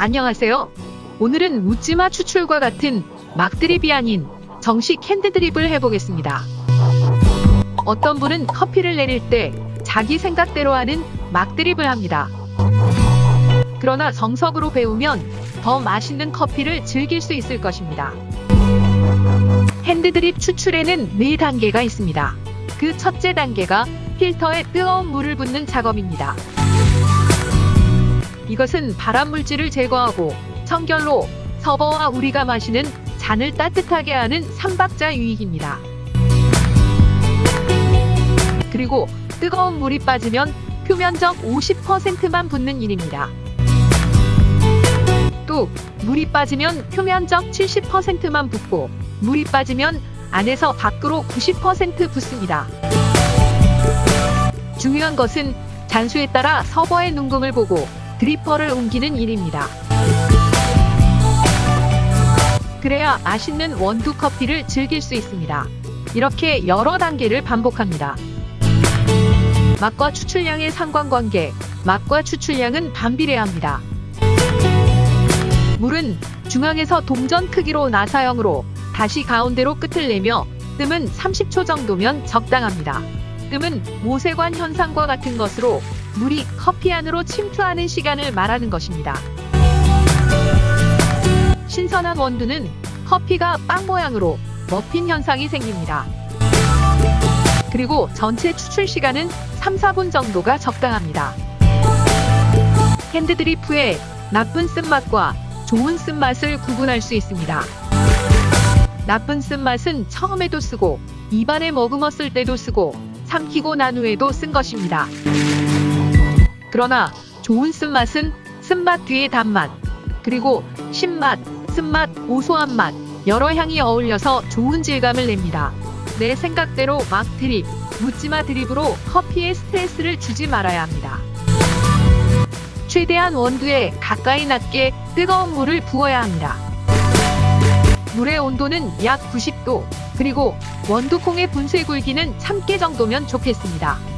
안녕하세요. 오늘은 묻지마 추출과 같은 막드립이 아닌 정식 핸드드립을 해보겠습니다. 어떤 분은 커피를 내릴 때 자기 생각대로 하는 막드립을 합니다. 그러나 정석으로 배우면 더 맛있는 커피를 즐길 수 있을 것입니다. 핸드드립 추출에는 4단계가 있습니다. 그 첫째 단계가 필터에 뜨거운 물을 붓는 작업입니다. 이것은 발암 물질을 제거하고 청결로 서버와 우리가 마시는 잔을 따뜻하게 하는 삼박자 유익입니다. 그리고 뜨거운 물이 빠지면 표면적 50%만 붓는 일입니다. 또 물이 빠지면 표면적 70%만 붓고 물이 빠지면 안에서 밖으로 90% 붓습니다. 중요한 것은 잔수에 따라 서버의 눈금을 보고 드리퍼를 옮기는 일입니다. 그래야 맛있는 원두 커피를 즐길 수 있습니다. 이렇게 여러 단계를 반복합니다. 맛과 추출량의 상관관계, 맛과 추출량은 반비례합니다. 물은 중앙에서 동전 크기로 나사형으로 다시 가운데로 끝을 내며 뜸은 30초 정도면 적당합니다. 뜸은 모세관 현상과 같은 것으로 물이 커피 안으로 침투하는 시간을 말하는 것입니다. 신선한 원두는 커피가 빵 모양으로 머핀 현상이 생깁니다. 그리고 전체 추출 시간은 3, 4분 정도가 적당합니다. 핸드드립 후에 나쁜 쓴맛과 좋은 쓴맛을 구분할 수 있습니다. 나쁜 쓴맛은 처음에도 쓰고 입안에 머금었을 때도 쓰고 삼키고 난 후에도 쓴 것입니다. 그러나 좋은 쓴맛은 쓴맛 뒤에 단맛, 그리고 신맛, 쓴맛, 고소한 맛, 여러 향이 어울려서 좋은 질감을 냅니다. 내 생각대로 막 드립, 묻지마 드립으로 커피에 스트레스를 주지 말아야 합니다. 최대한 원두에 가까이 낮게 뜨거운 물을 부어야 합니다. 물의 온도는 약 90도, 그리고 원두콩의 분쇄 굵기는 참깨 정도면 좋겠습니다.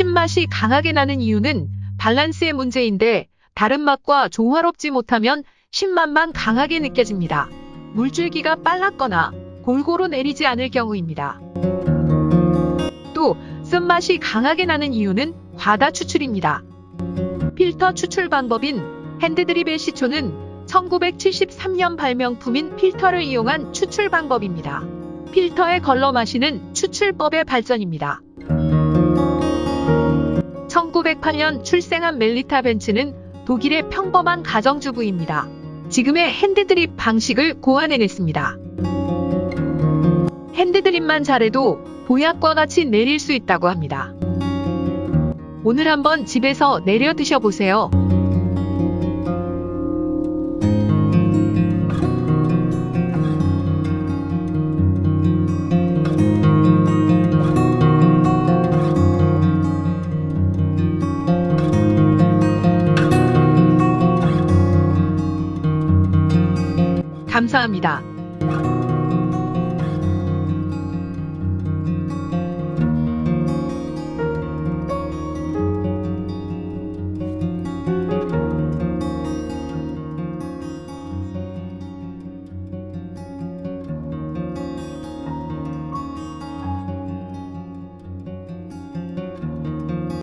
신맛이 강하게 나는 이유는 밸런스의 문제인데 다른 맛과 조화롭지 못하면 신맛만 강하게 느껴집니다. 물줄기가 빨랐거나 골고루 내리지 않을 경우입니다. 또 쓴맛이 강하게 나는 이유는 과다 추출입니다. 필터 추출 방법인 핸드드립의 시초는 1973년 발명품인 필터를 이용한 추출 방법입니다. 필터에 걸러 마시는 추출법의 발전입니다. 1908년 출생한 멜리타 벤츠는 독일의 평범한 가정주부입니다. 지금의 핸드드립 방식을 고안해냈습니다. 핸드드립만 잘해도 보약과 같이 내릴 수 있다고 합니다. 오늘 한번 집에서 내려 드셔보세요. 감사합니다.